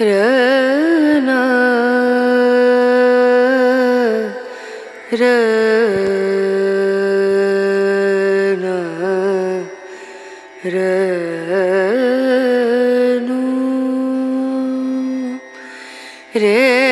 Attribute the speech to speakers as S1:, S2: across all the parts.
S1: रना रना रनु रे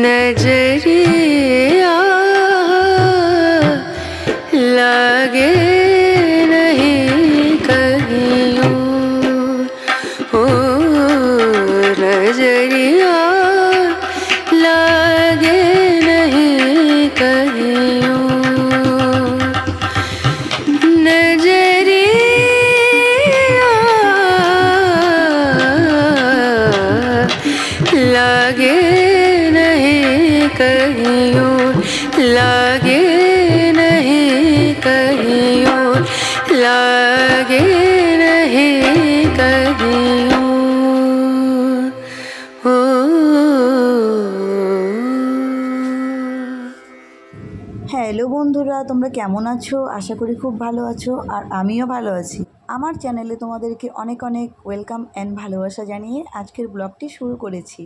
S1: नजरिया लागे नहीं कहीं और ओ
S2: হ্যালো বন্ধুরা তোমরা কেমন আছো আশা করি খুব ভালো আছো আর আমিও ভালো আছি আমার চ্যানেলে তোমাদেরকে অনেক অনেক ওয়েলকাম অ্যান্ড ভালোবাসা জানিয়ে আজকের ব্লগটি শুরু করেছি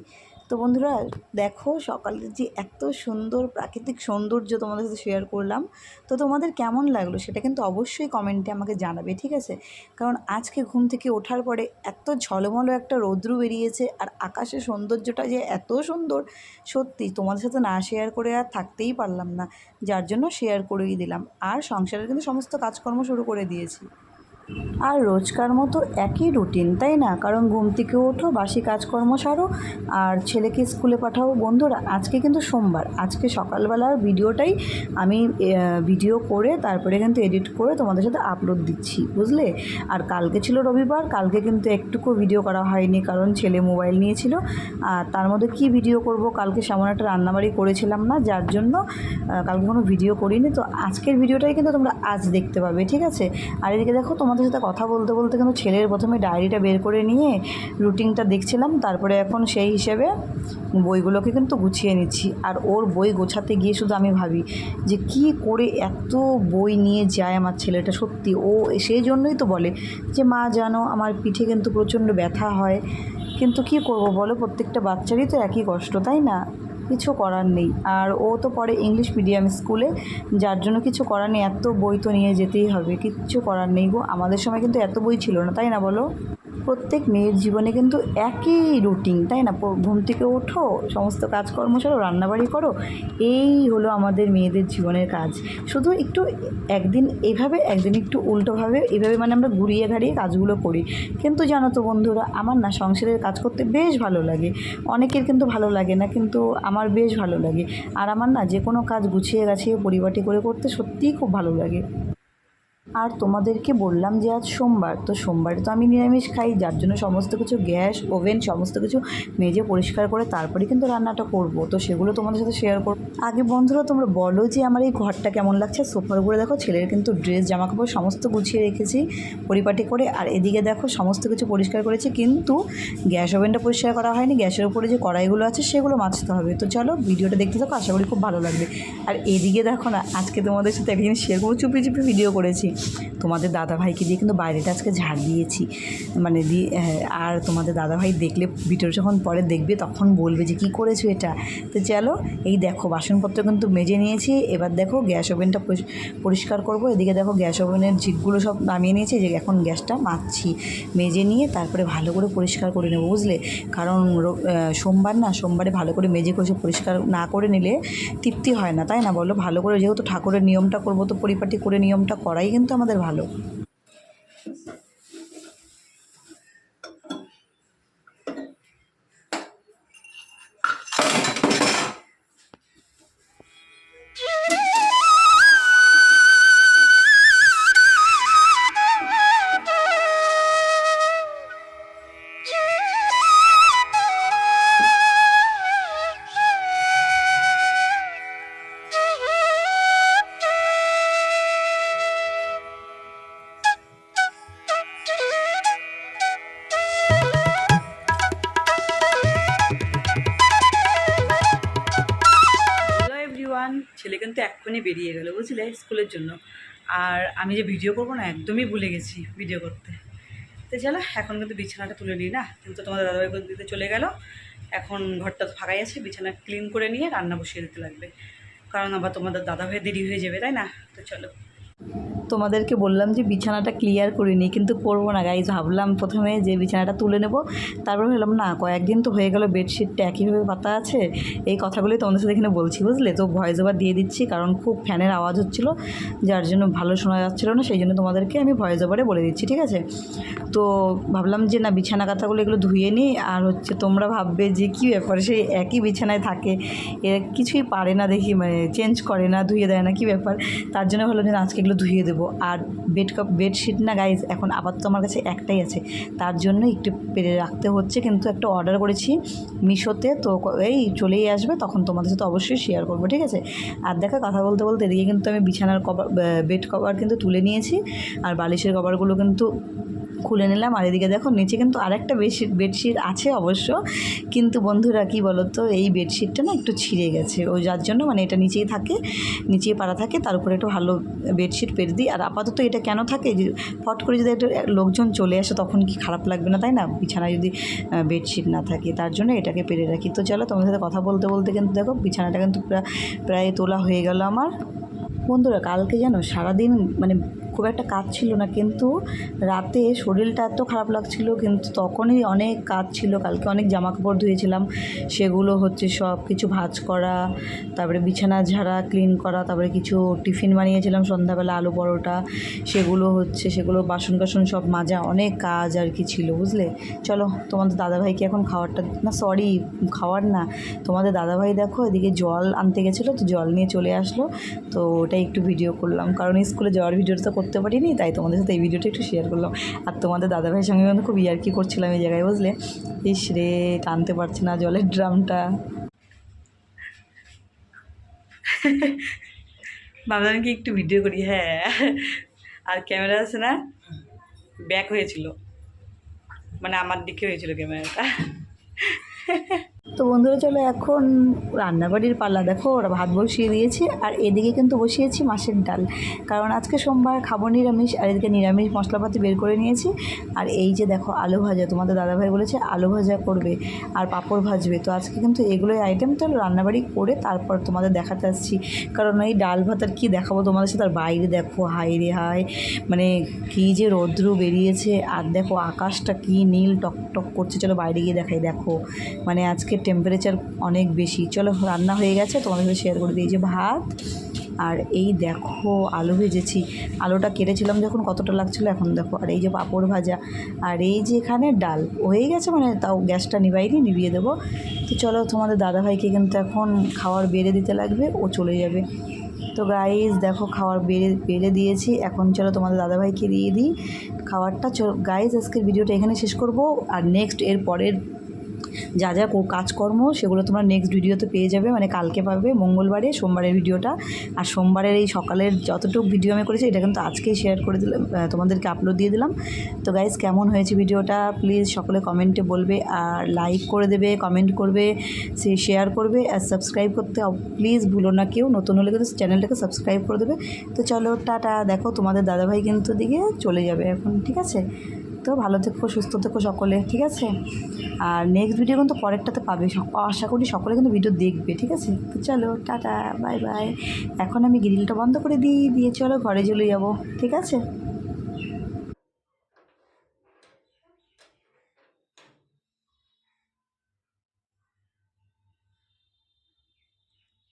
S2: তো বন্ধুরা, দেখো সকালের যে এত সুন্দর প্রাকৃতিক সৌন্দর্য তোমাদের সাথে শেয়ার করলাম। তো তোমাদের কেমন লাগল সেটা কিন্তু অবশ্যই কমেন্টে আমাকে জানাবে, ঠিক আছে? কারণ আজকে ঘুম থেকে ওঠার পরে এত ঝলমলো একটা রৌদ্র বেরিয়েছে আর আকাশের সৌন্দর্যটা যে এত সুন্দর, সত্যি তোমাদের সাথে না শেয়ার করে আর থাকতেই পারলাম না। যার জন্য শেয়ার করেই দিলাম। আর সংসারের কিন্তু সমস্ত কাজকর্ম শুরু করে দিয়েছি। আর রোজকার মতো একই রুটিন, তাই না? কারণ ঘুম থেকে ওঠো, বাসি কাজকর্ম সারো, আর ছেলেকে স্কুলে পাঠাও। বন্ধুরা, আজকে কিন্তু সোমবার। আজকে সকালবেলার ভিডিওটাই আমি ভিডিও করে তারপরে কিন্তু এডিট করে তোমাদের সাথে আপলোড দিচ্ছি, বুঝলে? আর কালকে ছিল রবিবার, কালকে কিন্তু একটুকু ভিডিও করা হয়নি, কারণ ছেলে মোবাইল নিয়েছিল। আর তার মধ্যে কি ভিডিও করব? কালকে সেমন একটা রান্নাবাড়ি করেছিলাম না, যার জন্য কালকে কোনো ভিডিও করিনি। তো আজকের ভিডিওটাই কিন্তু তোমরা আজ দেখতে পাবে, ঠিক আছে? আর এদিকে দেখো তোমাদের সাথে কথা বলতে বলতে কিন্তু ছেলের প্রথমে ডায়েরিটা বের করে নিয়ে রুটিনটা দেখছিলাম, তারপরে এখন সেই হিসেবে বইগুলোকে কিন্তু গুছিয়ে নিচ্ছি। আর ওর বই গোছাতে গিয়ে শুধু আমি ভাবি যে কি করে এত বই নিয়ে যায় আমার ছেলেটা সত্যি? ও সেই জন্যই তো বলে যে, মা, জানো, আমার পিঠে কিন্তু প্রচণ্ড ব্যথা হয়। কিন্তু কি করব বলো, প্রত্যেকটা বাচ্চারই তো একই কষ্ট, তাই না? কিছু করার নেই। আর ও তো পড়ে ইংলিশ মিডিয়াম স্কুলে, যার জন্য কিছু করার নেই। এত বই তো নিয়ে যেতেই হবে, কিচ্ছু করার নেই গো। আমাদের সময় কিন্তু এত বই ছিল না, তাই না বলো? প্রত্যেক মেয়ের জীবনে কিন্তু একই রুটিন তাই না? ঘুম থেকে ওঠো, সমস্ত কাজকর্ম সারো, রান্নাবাড়ি করো, এই হলো আমাদের মেয়েদের জীবনের কাজ। শুধু একটু একদিন এভাবে, একদিন একটু উল্টোভাবে, এভাবে মানে আমরা ঘুরিয়ে ঘাড়িয়ে কাজগুলো করি। কিন্তু জানো তো বন্ধুরা, আমার না সংসারের কাজ করতে বেশ ভালো লাগে। অনেকের কিন্তু ভালো লাগে না, কিন্তু আমার বেশ ভালো লাগে। আর আমার না যে কোনো কাজ গুছিয়ে গাছিয়ে পরিপাটি করে করতে সত্যিই খুব ভালো লাগে। আর তোমাদেরকে বললাম যে আজ সোমবার, তো সোমবারে তো আমি নিরামিষ খাই, যার জন্য সমস্ত কিছু গ্যাস, ওভেন, সমস্ত কিছু মেজে পরিষ্কার করে তারপরে কিন্তু রান্নাটা করব। তো সেগুলো তোমাদের সাথে শেয়ার করব। আগে বন্ধুরা তোমরা বলো যে আমার এই ঘরটা কেমন লাগছে? সোফার উপরে দেখো ছেলের কিন্তু ড্রেস জামা কাপড় সমস্ত গুছিয়ে রেখেছি পরিপাটি করে। আর এদিকে দেখো সমস্ত কিছু পরিষ্কার করেছি, কিন্তু গ্যাস ওভেনটা পরিষ্কার করা হয়নি। গ্যাসের উপরে যে কড়াইগুলো আছে সেগুলো মাছতে হবে। তো চলো ভিডিওটা দেখতে থাকো, আশা করি খুব ভালো লাগবে। আর এদিকে দেখো না, আজকে তোমাদের সাথে একদিন শেয়ার করব, চুপি চুপি ভিডিও করেছি। তোমাদের দাদাভাইকে দিয়ে কিন্তু বাইরেটা আজকে ঝাড় দিয়েছি। মানে দিয়ে আর তোমাদের দাদাভাই দেখলে ভিডিও যখন পরে দেখবে, তখন বলবে যে, কি করেছ এটা? তো চলো, এই দেখো, বাসনপত্র কিন্তু মেজে নিয়েছি। এবার দেখো, গ্যাস ওভেনটা পরিষ- পরিষ্কার করব। এদিকে দেখো, গ্যাস ওভেনের ঝিকগুলো সব নামিয়ে নিয়েছি। যে, এখন গ্যাসটা মাজছি। মেজে নিয়ে তারপরে ভালো করে পরিষ্কার করে নেব, বুঝলে? কারণ সোমবার না, সোমবারে ভালো করে মেজে কষে পরিষ্কার না করে নিলে তৃপ্তি হয় না, তাই না বলো? ভালো করে যেহেতু ঠাকুরের নিয়মটা করব, তো পরিপাটি করে নিয়মটা করাই কিন্তু আমাদের ভালো। কিন্তু এক্ষুনি বেরিয়ে গেলো, বুঝলে? স্কুলের জন্য। আর আমি যে ভিডিও করব না, একদমই ভুলে গেছি ভিডিও করতে। তো চলো, এখন কিন্তু বিছানাটা তুলে নিই না? কিন্তু তোমাদের দাদাভাই দিতে চলে গেল। এখন ঘরটা ফাঁকাই আছে, বিছানা ক্লিন করে নিয়ে রান্না বসিয়ে দিতে লাগবে। কারণ আবার তোমাদের দাদাভাই দেরি হয়ে যাবে, তাই না? তো চলো। তোমাদেরকে বললাম যে বিছানাটা ক্লিয়ার করিনি কিন্তু করব না গাইজ ভাবলাম প্রথমে যে বিছানাটা তুলে নেব, তারপর ভাবলাম, না, কয়েকদিন তো হয়ে গেল বেডশিটটা একইভাবে পাতা আছে। এই কথাগুলোই তোমাদের সাথে এখানে বলছি, বুঝলে? তো ভয়েস ওভার দিয়ে দিচ্ছি, কারণ খুব ফ্যানের আওয়াজ হচ্ছিল, যার জন্য ভালো শোনা যাচ্ছিল না, সেই জন্য তোমাদেরকে আমি ভয়েস ওভারে বলে দিচ্ছি, ঠিক আছে? তো ভাবলাম যে, না, বিছানা কাঁথাগুলো এগুলো ধুয়ে নিই। আর হচ্ছে তোমরা ভাববে যে, কী ব্যাপার সেই একই বিছানায় থাকে। এরা কিছুই পারে না দেখি মানে চেঞ্জ করে না, ধুয়ে দেয় না, কী ব্যাপার? তার জন্য ভাবলাম যে আজকে এগুলো ধুয়ে দেবো। আর বেড কাপ বেডশিট না গাইজ এখন আপাতত আমার কাছে একটাই আছে। তার জন্য একটু পেরে রাখতে হচ্ছে। কিন্তু একটা অর্ডার করেছি মিশোতে, তো এই চলেই আসবে, তখন তোমাদের সাথে অবশ্যই শেয়ার করব, ঠিক আছে? আর দেখা কথা বলতে বলতে এদিকে কিন্তু আমি বিছানার কভার বেড কভার কিন্তু তুলে নিয়েছি। আর বালিশের কভারগুলো কিন্তু খুলে নিলাম। আর এদিকে দেখো, নিচে কিন্তু আরেকটা বেডশিট বেডশিট আছে অবশ্য। কিন্তু বন্ধুরা, কি বলো তো এই বেডশিটটা না একটু ছিঁড়ে গেছে। ও যার জন্য মানে এটা নিচেই থাকে নিচেই পাড়া থাকে, তার উপরে একটু ভালো বেডশিট পেরে দিই। আর আপাতত এটা কেন থাকে, যে ফট করে যদি একটা লোকজন চলে আসে, তখন কি খারাপ লাগবে না, তাই না? বিছানায় যদি বেডশিট না থাকে, তার জন্য এটাকে পেরে রাখি। তো চলো, তোমাদের সাথে কথা বলতে বলতে কিন্তু দেখো, বিছানাটা কিন্তু প্রায় তোলা হয়ে গেল আমার। বন্ধুরা, কালকে যেন সারাদিন মানে খুব একটা কাজ ছিল না, কিন্তু রাতে শরীরটা এত খারাপ লাগছিল, কিন্তু তখনই অনেক কাজ ছিল। কালকে অনেক জামা কাপড় ধুয়েছিলাম, সেগুলো হচ্ছে সব কিছু ভাজ করা, তারপরে বিছানা ঝাড়া ক্লিন করা, তারপরে কিছু টিফিন বানিয়েছিলাম সন্ধ্যাবেলা আলু পরোটা, সেগুলো হচ্ছে, সেগুলো বাসন কাসন সব মাজা, অনেক কাজ আর কি ছিল, বুঝলে? চলো, তোমাদের দাদাভাইকে এখন খাওয়ারটা, না সরি খাওয়ার না। তোমাদের দাদাভাই দেখো এদিকে জল আনতে গেছিল, তো জল নিয়ে চলে আসলো, তো ওটাই একটু ভিডিও করলাম, কারণ স্কুলে যাওয়ার ভিডিওটা তো করতে পারিনি, তাই তোমাদের সাথে এই ভিডিওটা একটু শেয়ার করলাম। আর তোমাদের দাদাভাইয়ের সঙ্গে কিন্তু খুব ইয়ার্কি করছিলাম এই জায়গায়, বুঝলে? ইস রে, টানতে পারছি না জলের ড্রামটা। ভাবলাম কি একটু ভিডিও করি হ্যাঁ। আর ক্যামেরা আছে না? ব্যাক হয়েছিল। মানে আমার দিকে হয়েছিল ক্যামেরাটা। তো বন্ধুরা, চলো এখন রান্নাবাড়ির পাল্লা দেখো, ওরা ভাত বসিয়ে দিয়েছে, আর এদিকে কিন্তু বসিয়েছি মাছের ডাল। কারণ আজকে সোমবার খাব নিরামিষ, আর এদিকে নিরামিষ মশলাপাতি বের করে নিয়েছি। আর এই যে দেখো, আলু ভাজা, তোমাদের দাদাভাই বলেছে আলু ভাজা করবে আর পাঁপড় ভাজবে। তো আজকে কিন্তু এগুলোই আইটেম তো রান্নাবাড়ি করে তারপর তোমাদের দেখাতে আসছি। কারণ এই ডাল ভাত আর কী দেখাবো তোমাদের সাথে? আর বাইরে দেখো হাই রে হাই মানে কী যে রৌদ্র বেরিয়েছে। আর দেখো, আকাশটা কী নীল টক টক করছে। চলো বাইরে গিয়ে দেখাই, দেখো। মানে আজকে টেম্পারেচার অনেক বেশি। চলো, রান্না হয়ে গেছে, তোমাদের সাথে শেয়ার করে দিই। যে ভাত, আর এই দেখো আলু ভেজেছি। আলুটা কেটেছিলাম যখন কতটা লাগছিল, এখন দেখো, আর এই যে পাঁপড় ভাজা, আর এই যে এখানে ডাল। হয়ে গেছে মানে তাও গ্যাসটা নিবাইনি নিভিয়ে দেবো। তো চলো, তোমাদের দাদাভাইকে কিন্তু এখন খাওয়ার বেড়ে দিতে লাগবে, ও চলে যাবে। তো গাইজ দেখো, খাওয়ার বেড়ে বেড়ে দিয়েছি। এখন চলো, তোমাদের দাদাভাইকে দিয়ে দিই খাবারটা চল গাইজ আজকের ভিডিওটা এখানে শেষ করব। আর নেক্সট এর পরের যা যা কাজকর্ম সেগুলো তোমরা নেক্সট ভিডিওতে পেয়ে যাবে। মানে কালকে পাবে, মঙ্গলবারে, সোমবারের ভিডিওটা আর সোমবারের এই সকালের যতটুকু ভিডিও আমি করেছি, এটা কিন্তু আজকেই শেয়ার করে দিলাম তোমাদেরকে আপলোড দিয়ে দিলাম। তো গাইজ কেমন হয়েছে ভিডিওটা প্লিজ সকলে কমেন্টে বলবে, আর লাইক করে দেবে কমেন্ট করবে, সে শেয়ার করবে, আর সাবস্ক্রাইব করতে প্লিজ ভুলো না কেউ। নতুন হলে কিন্তু চ্যানেলটাকে সাবস্ক্রাইব করে দেবে। তো চলো, টাটা। দেখো, তোমাদের দাদাভাই কিন্তু দিকে চলে যাবে এখন, ঠিক আছে? তো, ভালো থেকো, সুস্থ থেকো সকলে, ঠিক আছে? আর নেক্সট ভিডিও কিন্তু পরেরটাতে পাবে। আশা করি সকলে কিন্তু ভিডিও দেখবে, ঠিক আছে? তো চলো, টাটা বাই বাই এখন আমি গ্রিলটা বন্ধ করে দিই, দিয়ে চলো ঘরে চলে যাব, ঠিক আছে?